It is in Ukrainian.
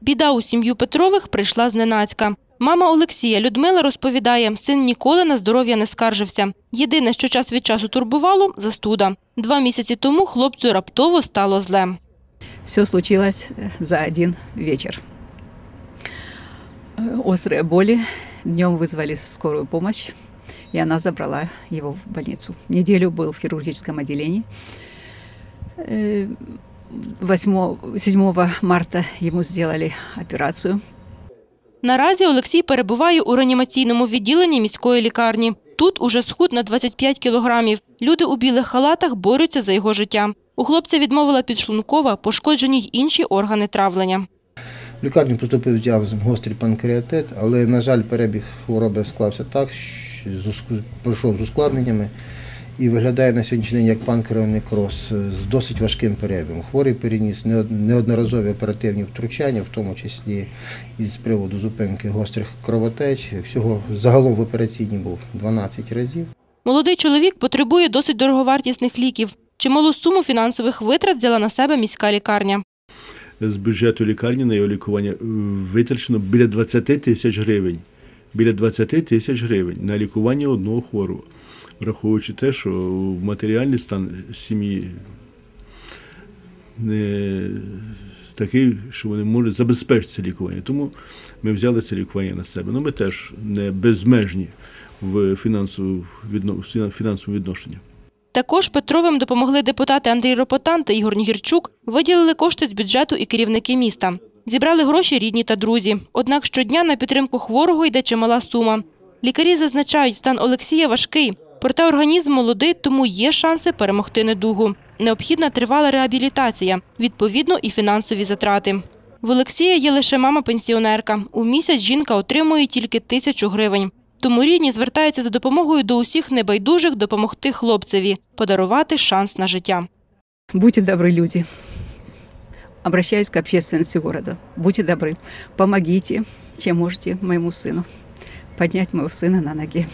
Біда у сім'ю Петрових прийшла зненацька. Мама Олексія Людмила розповідає, син ніколи на здоров'я не скаржився. Єдине, що час від часу турбувало – застуда. Два місяці тому хлопцю раптово стало зле. Все случилось э, за один вечер. Э, Острые боли. Днем вызвали скорую помощь, и она забрала его в больницу. Неделю был в хирургическом отделении. Э, 8, 7 марта ему сделали операцию. Наразі Олексій перебуває у реанімаційному відділенні міської лікарні. Тут уже схуд на 25 кілограмів. Люди у білих халатах борються за його життя. У хлопця відмовила підшлункова, пошкоджені й інші органи травлення. В лікарню поступив з діагнозом гострий панкреатит, але, на жаль, перебіг хвороби склався так, що пройшов з ускладненнями і виглядає на сьогоднішній день як панкреонекроз з досить важким перебігом. Хворий переніс неодноразові оперативні втручання, в тому числі із приводу зупинки гострих кровотеч. Всього загалом в операційній був 12 разів. Молодий чоловік потребує досить дороговартісних ліків. Чималу суму фінансових витрат взяла на себе міська лікарня. з бюджету лікарні на його лікування витрачено біля 20 тисяч гривень. Біля 20 тисяч гривень на лікування одного хворого, враховуючи те, що матеріальний стан сім'ї не такий, що вони можуть забезпечити це лікування. Тому ми взяли це лікування на себе. Ну, ми теж не безмежні в фінансовому відно- відношенні. Також Петровим допомогли депутати Андрій Ропотан та Ігор Нігірчук, виділили кошти з бюджету і керівники міста. Зібрали гроші рідні та друзі. Однак щодня на підтримку хворого йде чимала сума. Лікарі зазначають, стан Олексія важкий, проте організм молодий, тому є шанси перемогти недугу. Необхідна тривала реабілітація, відповідно і фінансові затрати. В Олексія є лише мама-пенсіонерка. У місяць жінка отримує тільки тисячу гривень. Тому рідні звертаються за допомогою до усіх небайдужих допомогти хлопцеві, подарувати шанс на життя. Будьте добры, люди. Обращаюсь к общественности города. Будьте добры, помогите, чем можете моему сыну поднять моего сына на ноги.